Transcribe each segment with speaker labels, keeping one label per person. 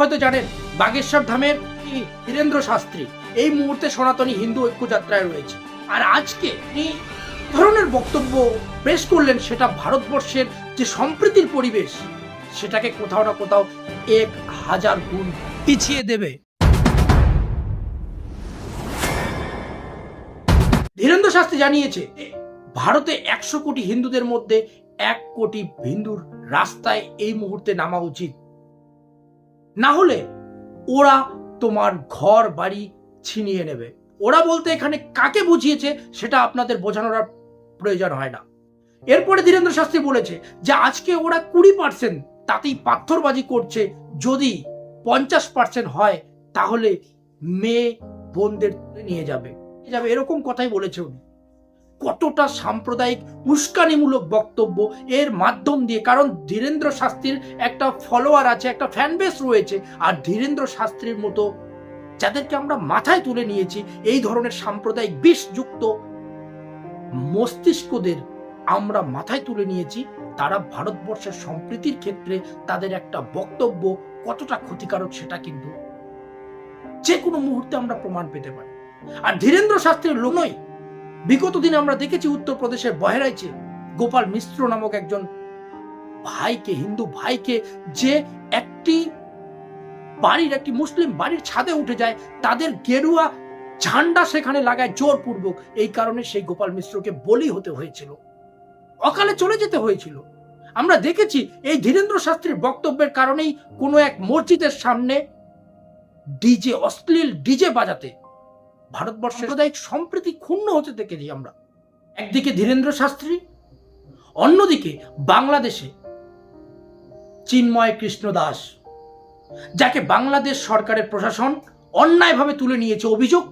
Speaker 1: হয়তো জানেন, বাগেশ্বর ধামের ধীরেন্দ্র শাস্ত্রী। এই মুহূর্তে সনাতনী হিন্দু ঐক্য যাত্রায় রয়েছে। আর আজকে তিনি ধরনের বক্তব্য পেশ করলেন সেটা ভারতবর্ষের যে সম্প্রীতির পরিবেশ, সেটাকে কোথাও না কোথাও এক হাজার গুণ পিছিয়ে দেবে। ধীরেন্দ্র শাস্ত্রী জানিয়েছে, ভারতে একশো কোটি হিন্দুদের মধ্যে এক কোটি হিন্দুর রাস্তায় এই মুহূর্তে নামা উচিত। না হলে ওরা তোমার ঘর বাড়ি ছিনিয়ে নেবে। ওরা বলতে এখানে কাকে বুঝিয়েছে সেটা আপনাদের বোঝানোর প্রয়োজন হয় না। এরপরে ধীরেন্দ্র শাস্ত্রী বলেছে যে আজকে ওরা কুড়ি পার্সেন্ট তাতেই পাথরবাজি করছে। যদি পঞ্চাশ পার্সেন্ট হয় তাহলে মেয়ে বোনদের নিয়ে যাবে। যাবে, এরকম কথাই বলেছে উনি। কতটা সাম্প্রদায়িক উস্কানিমূলক বক্তব্য এর মাধ্যম দিয়ে? কারণ ধীরেন্দ্র শাস্ত্রীর একটা ফলোয়ার আছে, একটা ফ্যান বেস রয়েছে। আর ধীরেন্দ্র শাস্ত্রীর মতো যাদেরকে আমরা মাথায় তুলে নিয়েছি, এই ধরনের সাম্প্রদায়িক বিষযুক্ত মস্তিষ্কদের আমরা মাথায় তুলে নিয়েছি, তারা ভারতবর্ষের সম্প্রীতির ক্ষেত্রে তাদের একটা বক্তব্য কতটা ক্ষতিকারক সেটা কিন্তু যে কোনো মুহূর্তে আমরা প্রমাণ পেতে পারি। আর ধীরেন্দ্র শাস্ত্রীর লোনই বিগত দিনে আমরা দেখেছি উত্তরপ্রদেশের বহেরাইচে গোপাল মিশ্র নামক একজন ভাইকে, হিন্দু ভাইকে যে একটি বাড়ির, একটি মুসলিম বাড়ির ছাদে উঠে যায়, তাদের গেরুয়া ঝান্ডা সেখানে লাগায় জোরপূর্বক। এই কারণে সেই গোপাল মিশ্রকে বলি হতে হয়েছিল। অকালে চলে যেতে হয়েছিল। আমরা দেখেছি এই ধীরেন্দ্র শাস্ত্রীর বক্তব্যের কারণেই কোনো এক মসজিদের সামনে ডিজে, অশ্লীল ডিজে বাজাতে ভারতবর্ষের সাম্প্রদায়িক সম্প্রীতি ক্ষুণ্ণ হতে দেখেছি আমরা। একদিকে ধীরেন্দ্র শাস্ত্রী, অন্যদিকে বাংলাদেশে চিন্ময় কৃষ্ণ দাস, যাকে বাংলাদেশ সরকারের প্রশাসন অন্যায়ভাবে তুলে নিয়েছে অভিযোগ।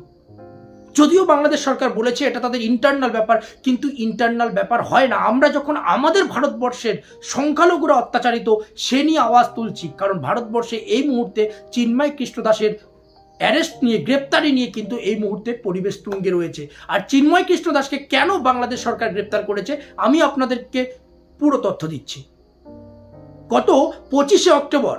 Speaker 1: যদিও বাংলাদেশ সরকার বলেছে এটা তাদের ইন্টারনাল ব্যাপার, কিন্তু ইন্টারনাল ব্যাপার হয় না। আমরা যখন আমাদের ভারতবর্ষের সংখ্যালঘুরা অত্যাচারিত, সে নিয়ে আওয়াজ তুলছি। কারণ ভারতবর্ষে এই মুহূর্তে চিন্ময় কৃষ্ণ দাসের অ্যারেস্ট নিয়ে, গ্রেপ্তারি নিয়ে কিন্তু এই মুহূর্তে পরিবেশ তুঙ্গে রয়েছে। আর চিন্ময় কৃষ্ণ দাসকে কেন বাংলাদেশ সরকার গ্রেপ্তার করেছে, আমি আপনাদেরকে পুরো তথ্য দিচ্ছি। গত পঁচিশে অক্টোবর,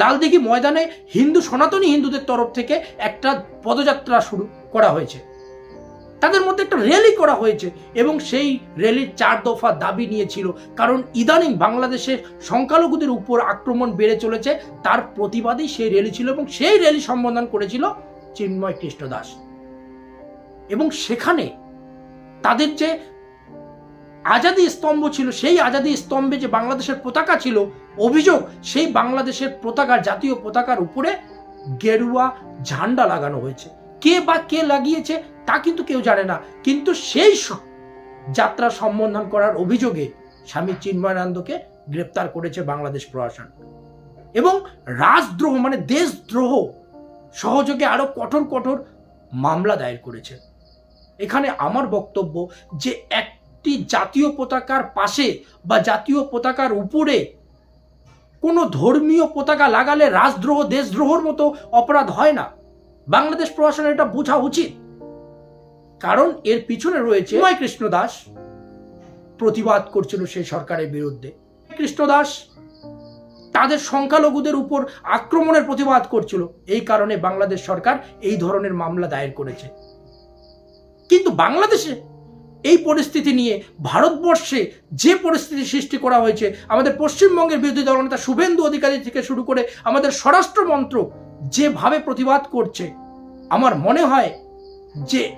Speaker 1: লালদিঘি ময়দানে হিন্দু সনাতনী হিন্দুদের তরফ থেকে একটা পদযাত্রা শুরু করা হয়েছে। তাদের মধ্যে একটা র্যালি করা হয়েছে এবং সেই র্যালির চার দফা দাবি নিয়েছিল। কারণ ইদানিং বাংলাদেশের সংখ্যালঘুদের উপর আক্রমণ বেড়ে চলেছে, তার প্রতিবাদেই সেই র্যালি ছিল এবং সেই র্যালি সম্বোধন করেছিল চিন্ময় কৃষ্ণ দাস। এবং সেখানে তাদের যে আজাদি স্তম্ভ ছিল, সেই আজাদি স্তম্ভে যে বাংলাদেশের পতাকা ছিল, অভিযোগ সেই বাংলাদেশের পতাকার, জাতীয় পতাকার উপরে গেরুয়া ঝান্ডা লাগানো হয়েছে। কে বা কে লাগিয়েছে তা কিন্তু কেউ জানে না। কিন্তু সেই যাত্রা সম্বোধন করার অভিযোগে স্বামী চিন্ময়ানন্দকে গ্রেপ্তার করেছে বাংলাদেশ প্রশাসন। এবং রাজদ্রোহ মানে দেশদ্রোহ সহযোগে আরও কঠোর কঠোর মামলা দায়ের করেছে। এখানে আমার বক্তব্য যে একটি জাতীয় পতাকার পাশে বা জাতীয় পতাকার উপরে কোনো ধর্মীয় পতাকা লাগালে রাজদ্রোহ, দেশদ্রোহর মতো অপরাধ হয় না। বাংলাদেশ প্রশাসনের এটা বোঝা উচিত। কারণ এর পিছনে রয়েছে ময় কৃষ্ণ দাস। প্রতিবাদ করছিল সেই সরকারের বিরুদ্ধে। কৃষ্ণ দাস তাদের সংখ্যালঘুদের উপর আক্রমণের প্রতিবাদ করছিল। এই কারণে বাংলাদেশ সরকার এই ধরনের মামলা দায়ের করেছে। কিন্তু বাংলাদেশে এই পরিস্থিতি নিয়ে ভারতবর্ষে যে পরিস্থিতি সৃষ্টি করা হয়েছে, আমাদের পশ্চিমবঙ্গের বিরোধী দলনেতা শুভেন্দু অধিকারী থেকে শুরু করে আমাদের স্বরাষ্ট্র মন্ত্রক যেভাবে প্রতিবাদ করছে, আমার মনে হয় যে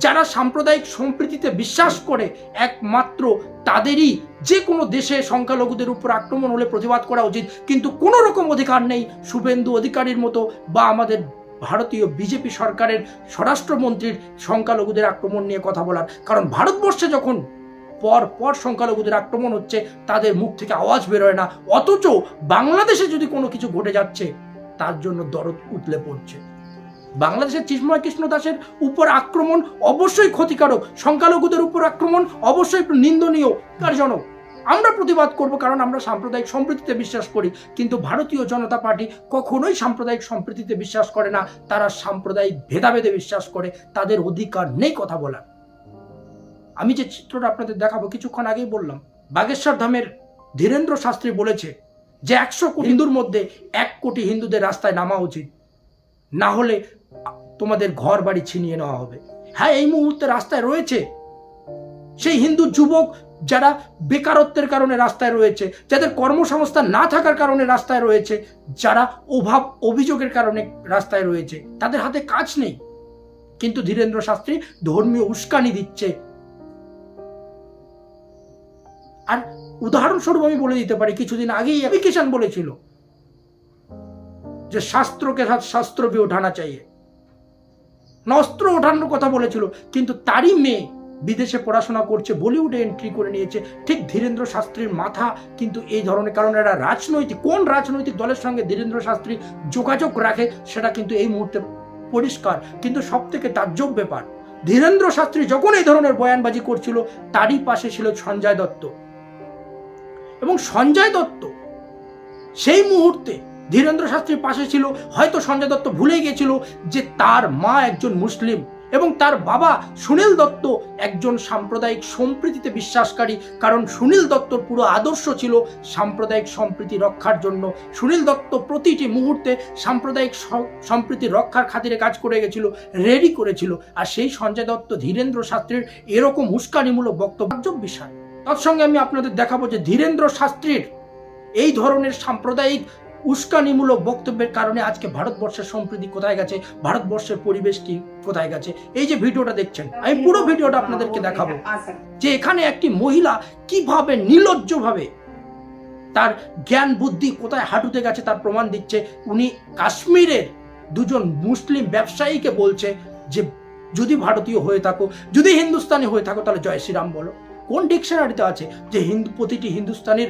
Speaker 1: যারা সাম্প্রদায়িক সম্প্রীতিতে বিশ্বাস করে একমাত্র তাদেরই যে কোনো দেশে সংখ্যালঘুদের উপর আক্রমণ হলে প্রতিবাদ করা উচিত। কিন্তু কোনো রকম অধিকার নেই শুভেন্দু অধিকারীর মতো বা আমাদের ভারতীয় বিজেপি সরকারের স্বরাষ্ট্রমন্ত্রীর সংখ্যালঘুদের আক্রমণ নিয়ে কথা বলার। কারণ ভারতবর্ষে যখন পর পর সংখ্যালঘুদের আক্রমণ হচ্ছে, তাদের মুখ থেকে আওয়াজ বেরোয় না। অথচ বাংলাদেশে যদি কোনো কিছু ঘটে যাচ্ছে তার জন্য দরদ উতলে পড়ছে। বাংলাদেশের চিন্ময় কৃষ্ণ দাসের উপর আক্রমণ অবশ্যই ক্ষতিকারক, সংখ্যালঘুদের উপর আক্রমণ অবশ্যই নিন্দনীয়, কারজনক। আমরা প্রতিবাদ করব কারণ আমরা সাম্প্রদায়িক সম্প্রীতিতে বিশ্বাস করি, কিন্তু ভারতীয় জনতা পার্টি কখনোই সাম্প্রদায়িক সম্প্রীতিতে বিশ্বাস করে না। তারা সাম্প্রদায়িক ভেদাভেদে বিশ্বাস করে, তাদের অধিকার নেই কথা বলার। আমি যে চিত্রটা আপনাদের দেখাবো, কিছুক্ষণ আগেই বললাম, বাগেশ্বর ধামের ধীরেন্দ্র শাস্ত্রী বলেছে যে একশো কোটি হিন্দুর মধ্যে এক কোটি হিন্দুদের রাস্তায় নামা উচিত। না হলে তোমাদের ঘর বাড়ি ছিনিয়ে নেওয়া হবে। হ্যাঁ এই মুহূর্তে রাস্তায় রয়েছে। সেই হিন্দু যুবক যারা বেকারত্বের কারণে রাস্তায় রয়েছে যাদের কর্মসংস্থান না থাকার কারণে রাস্তায় রয়েছে যারা অভাব অভিযোগের কারণে রাস্তায় রয়েছে তাদের হাতে কাজ নেই। কিন্তু ধীরেন্দ্র শাস্ত্রী ধর্মীয় উস্কানি দিচ্ছে আর উদাহরণস্বরূপ আমি বলে দিতে পারি, কিছুদিন আগেই অ্যাপ্লিকেশন বলেছিল যে শাস্ত্রকে শাস্ত্র भी উঠানা চাইয়ে। নস্ত্র ওঠানোর কথা বলেছিল, কিন্তু তারই মেয়ে বিদেশে পড়াশোনা করছে, বলিউডে এন্ট্রি করে নিয়েছে। ঠিক ধীরেন্দ্র শাস্ত্রীর মাথা কিন্তু এই ধরনের, কারণ এরা রাজনৈতিক, কোন রাজনৈতিক দলের সঙ্গে ধীরেন্দ্র শাস্ত্রী যোগাযোগ রাখে সেটা কিন্তু এই মুহূর্তে পরিষ্কার। কিন্তু সব থেকে ব্যাপার, ধীরেন্দ্র শাস্ত্রী যখন এই ধরনের বয়ানবাজি করছিল, তারই পাশে ছিল সঞ্জয় দত্ত। এবং সঞ্জয় দত্ত। সেই মুহূর্তে ধীরেন্দ্র শাস্ত্রীর পাশে ছিল, হয়তো সঞ্জয় দত্ত ভুলে গিয়েছিল যে তার মা একজন মুসলিম এবং তার বাবা সুনীল দত্ত একজন সাম্প্রদায়িক সম্প্রীতিতে বিশ্বাসকারী। কারণ সুনীল দত্তর পুরো আদর্শ ছিল সাম্প্রদায়িক সম্প্রীতি রক্ষার জন্য। সুনীল দত্ত প্রতিটি মুহূর্তে সাম্প্রদায়িক সম্প্রীতি রক্ষার খাতিরে কাজ করে গেছিল, রেডি করেছিল। আর সেই সঞ্জয় দত্ত ধীরেন্দ্র শাস্ত্রীর এরকম উস্কানিমূলক বক্তব্য বিষয়। তৎসঙ্গে আমি আপনাদের দেখাবো যে ধীরেন্দ্র শাস্ত্রীর এই ধরনের সাম্প্রদায়িক উস্কানিমূলক বক্তব্যের কারণে আজকে ভারতবর্ষের সম্প্রীতি কোথায় গেছে, ভারতবর্ষের পরিবেশ কি কোথায় গেছে, এই যে ভিডিওটা দেখছেন, আমি পুরো ভিডিওটা আপনাদেরকে দেখাবো যে এখানে একটি মহিলা কীভাবে নির্লজ্জভাবে তার জ্ঞান বুদ্ধি কোথায় হাঁটুতে গেছে তার প্রমাণ দিচ্ছে, উনি কাশ্মীরের দুজন মুসলিম ব্যবসায়ীকে বলছে যে যদি ভারতীয় হয়ে থাকো, যদি হিন্দুস্তানি হয়ে থাকো তাহলে জয় শ্রীরাম বলো। কোন ডিকশনারিতে আছে যে হিন্দু প্রতিটি হিন্দুস্তানির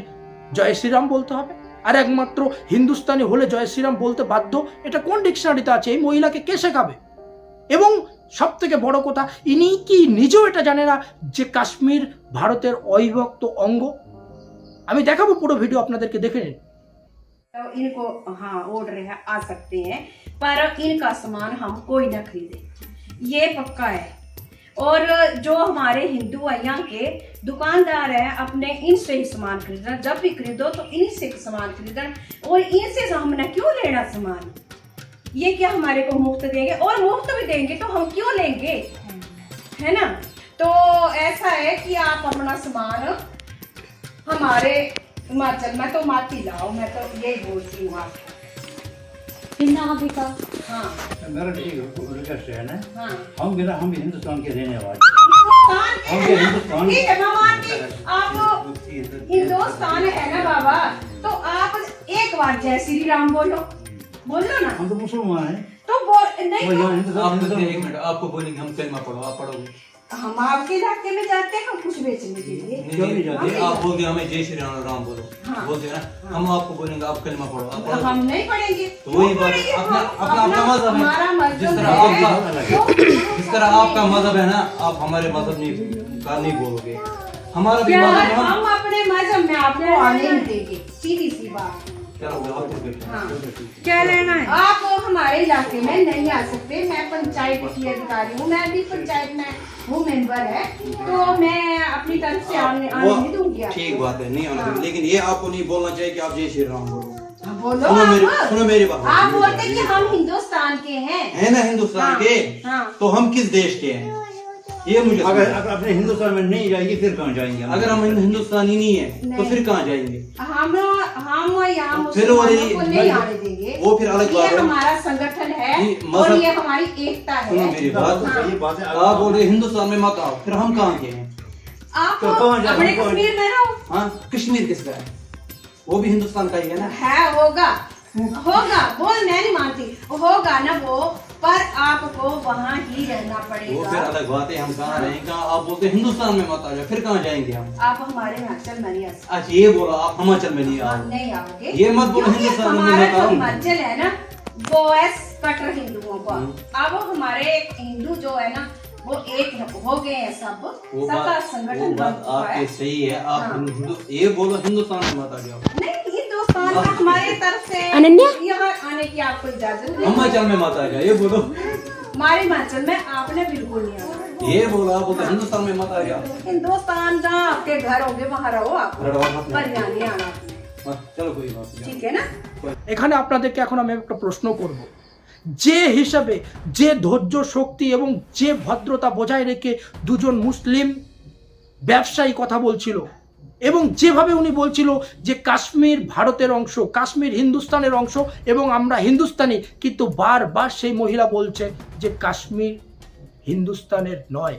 Speaker 1: জয় শ্রীরাম বলতে হবে আর একমাত্র হিন্দুস্তানি হলে জয় শ্রীরাম বলতে বাধ্য এটা কোন ডিকশনারিতে আছে এই মহিলাকে কে শেখাবে এবং সব থেকে বড় কথা ইনি কি নিজেও এটা জানে না যে কাশ্মীর ভারতের অবিভক্ত অঙ্গ আমি দেখাবো পুরো ভিডিও আপনাদেরকে দেখে নিন
Speaker 2: तो इनको हाँ ऑर्डर है आ सकते हैं पर इनका सामान हम कोई ना खरीदे ये पक्का है और जो हमारे हिंदू यहाँ के दुकानदार हैं, अपने इनसे ही सामान खरीदना, जब भी खरीदो तो इन्हीं से सामान खरीदना और इनसे हमने क्यों लेना सामान? ये क्या हमारे को मुफ़्त देंगे? और मुफ़्त भी देंगे तो हम क्यों लेंगे? है ना? तो ऐसा है कि आप अपना सामान हमारे हिमाचल, में तो माती लाओ, मैं तो यही बोलती हूँ आप हाँ।
Speaker 3: मेरा ठीक रिक्वेस्ट है ना।
Speaker 2: हाँ।
Speaker 3: हम बिना हम हिंदुस्तान के रहने वाले।
Speaker 2: हिंदुस्तान के?
Speaker 3: हिंदुस्तान
Speaker 2: ठीक है आप हिंदुस्तान है ना बाबा? तो आप एक बार जय श्री राम बोलो। बोलो ना।
Speaker 3: हम तो मुसलमान हैं।
Speaker 2: तो बोल नहीं तो
Speaker 3: हिंदुस्तान
Speaker 4: आप मुझे एक
Speaker 3: हिंदुस्तान
Speaker 4: मिनट आपको बोलेंगे हम कलमा पढ़ो आप पढ़ोगे।
Speaker 2: हम आपके इलाके में जाते हैं कुछ बेचने के लिए।
Speaker 3: क्यों नहीं जाते?
Speaker 4: नहीं, आप बोल दिया हमें जय श्री राम राम बोलो।
Speaker 2: हाँ।
Speaker 4: बोल दिया ना हम आपको बोलेंगे आप कलमा पढ़ो आप
Speaker 2: हम नहीं पढ़ेंगे।
Speaker 4: तो वही बात
Speaker 2: पढ़ेंगे?
Speaker 4: अपना अपना अपना मज़हब है। जिस तरह आपका
Speaker 2: तो-
Speaker 4: जिस तरह आपका मज़हब है ना आप हमारे मज़हब नहीं का नहीं बोलोगे। हमारा भी मज़हब हम
Speaker 2: हम अपने मज़हब में आपको आने नहीं देंगे। सीधी सी बात
Speaker 4: हो।
Speaker 2: हाँ
Speaker 5: क्या लेना है?
Speaker 2: आप हमारे इलाके में नहीं आ सकते। मैं पंचायत की अधिकारी हूँ। मैं भी पंचायत में हूँ मेंबर है। तो मैं अपनी तरफ़ से आने आने नहीं दूँगी
Speaker 4: ठीक बात है नहीं आना
Speaker 2: हाँ।
Speaker 4: चाहिए लेकिन ये आपको नहीं बोलना चाहिए कि आप जय श्री राम बोलो।
Speaker 2: हाँ, बोलो
Speaker 4: सुनो मेरी सुनो मेरी बात।
Speaker 2: आप बोलते हैं कि हम हिंदुस्तान के हैं।
Speaker 4: है ना हिंदुस्तान
Speaker 2: हाँ,
Speaker 4: के?
Speaker 2: हाँ।
Speaker 4: तो हम किस देश के हैं? ये मुझे
Speaker 3: अगर अगर अपने हिंदुस्तान में नहीं जाएगी फिर कहाँ जाएँगे
Speaker 4: अगर हम हिंदुस्तानी नहीं है तो फिर कहाँ जाएँगे?
Speaker 2: हम हम यहाँ
Speaker 4: फिर वो
Speaker 2: नहीं आने देंगे।
Speaker 4: वो फिर अलग बात है।
Speaker 2: हमारा संगठन है और ये हमारी एकता है।
Speaker 4: मेरी बात
Speaker 2: हाँ।
Speaker 3: ये बात
Speaker 4: आप बोल रहे हिंदुस्तान में मत आओ फिर हम कहाँ के हैं?
Speaker 2: आप
Speaker 3: तो जाए?
Speaker 2: अपने कश्मीर में रहो।
Speaker 4: हाँ कश्मीर किसका है? वो भी हिंदुस्तान का ही है ना?
Speaker 2: है होगा। होगा बोल मैं नहीं मानती। होगा ना वो। पर आपको वहाँ ही रहना पड़ेगा।
Speaker 4: वो फिर अलग बात है हम कहाँ रहेंगे? आप बोलते हिंदुस्तान में मत आ जाओ फिर कहाँ जाएँगे हम?
Speaker 2: आप हमारे हिमाचल में नहीं आ
Speaker 4: अच्छा ये बोला आप हिमाचल में नहीं आओ।
Speaker 2: नहीं आओगे?
Speaker 4: ये मत बोलो हिंदुस्तान में मत आओ।
Speaker 2: हिमाचल है ना वो है कट्टर हिंदुओं का।
Speaker 4: हम्म।
Speaker 2: अब हमारे हिंदू जो है ना वो एक हो गए हैं सब। सबका संगठन बन चुका है।
Speaker 4: सही है। आप
Speaker 2: हाँ।
Speaker 4: हिंदू ये बोलो हिंदुस्तान में मत आ जाओ।
Speaker 2: नहीं हमारे तरफ से
Speaker 5: अनन्या?
Speaker 2: यहाँ आने की आपको इजाजत नहीं
Speaker 4: हिमाचल में मत आ जाओ ये बोलो
Speaker 2: हमारे हिमाचल में आपने बिल्कुल नहीं आना
Speaker 4: ये बोलो आप बोलते हिंदुस्तान में मत आ जाओ
Speaker 2: हिंदुस्तान जहाँ आपके घर होंगे वहाँ रहो आप
Speaker 4: लड़वा मत
Speaker 2: पर यहाँ नहीं आना
Speaker 4: बस चलो कोई बात नहीं
Speaker 2: ठीक है ना
Speaker 1: এখানে আপনাদেরকে এখন আমি একটা প্রশ্ন করব যে হিসাবে যে ধৈর্য শক্তি এবং যে ভদ্রতা বজায় রেখে দুজন মুসলিম ব্যবসায়ী কথা বলছিল এবং যেভাবে উনি বলছিল যে কাশ্মীর ভারতের অংশ, কাশ্মীর হিন্দুস্তানের অংশ এবং আমরা হিন্দুস্তানি, কিন্তু বারবার সেই মহিলা বলছে যে কাশ্মীর হিন্দুস্তানের নয়।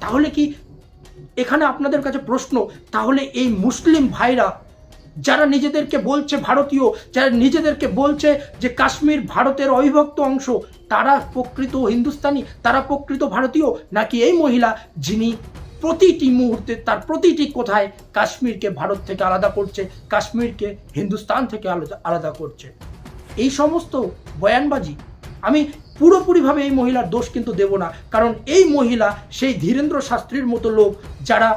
Speaker 1: তাহলে কি এখানে আপনাদের কাছে প্রশ্ন, তাহলে এই মুসলিম ভাইরা যারা নিজেদেরকে বলছে ভারতীয়, যারা নিজেদেরকে বলছে যে কাশ্মীর ভারতের অবিভক্ত অংশ, তারা প্রকৃত হিন্দুস্তানি, তারা প্রকৃত ভারতীয়, নাকি এই মহিলা যিনি প্রতিটি মুহূর্তে তার প্রতিটি কোথায় কাশ্মীরকে ভারত থেকে আলাদা করছে, কাশ্মীরকে হিন্দুস্তান থেকে আলাদা আলাদা করছে। এই সমস্ত বয়ানবাজি, আমি পুরোপুরিভাবে এই মহিলার দোষ কিন্তু দেব না। কারণ এই মহিলা সেই ধীরেন্দ্র শাস্ত্রীর মতো লোক যারা,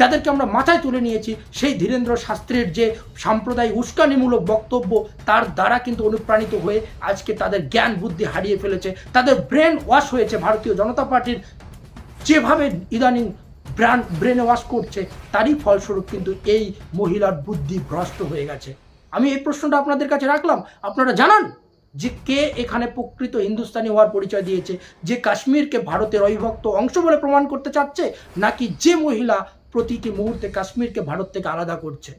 Speaker 1: যাদেরকে আমরা মাথায় তুলে নিয়েছি, সেই ধীরেন্দ্র শাস্ত্রীর যে সাম্প্রদায়িক উস্কানিমূলক বক্তব্য, তার দ্বারা কিন্তু অনুপ্রাণিত হয়ে আজকে তাদের জ্ঞান বুদ্ধি হারিয়ে ফেলেছে। তাদের ব্রেন ওয়াশ হয়েছে ভারতীয় জনতা পার্টির যেভাবে ইদানিং ব্রান ব্রেন ওয়াশ করছে, তারই ফলস্বরূপ কিন্তু এই মহিলার বুদ্ধি ভ্রষ্ট হয়ে গেছে। আমি এই প্রশ্নটা আপনাদের কাছে রাখলাম। আপনারা জানান যে কে এখানে প্রকৃত হিন্দুস্তানি হওয়ার পরিচয় দিয়েছে, যে কাশ্মীরকে ভারতের অবিভক্ত অংশ বলে প্রমাণ করতে চাচ্ছে, নাকি যে মহিলা প্রতিটি মুহূর্তে কাশ্মীরকে ভারত থেকে আলাদা করছে।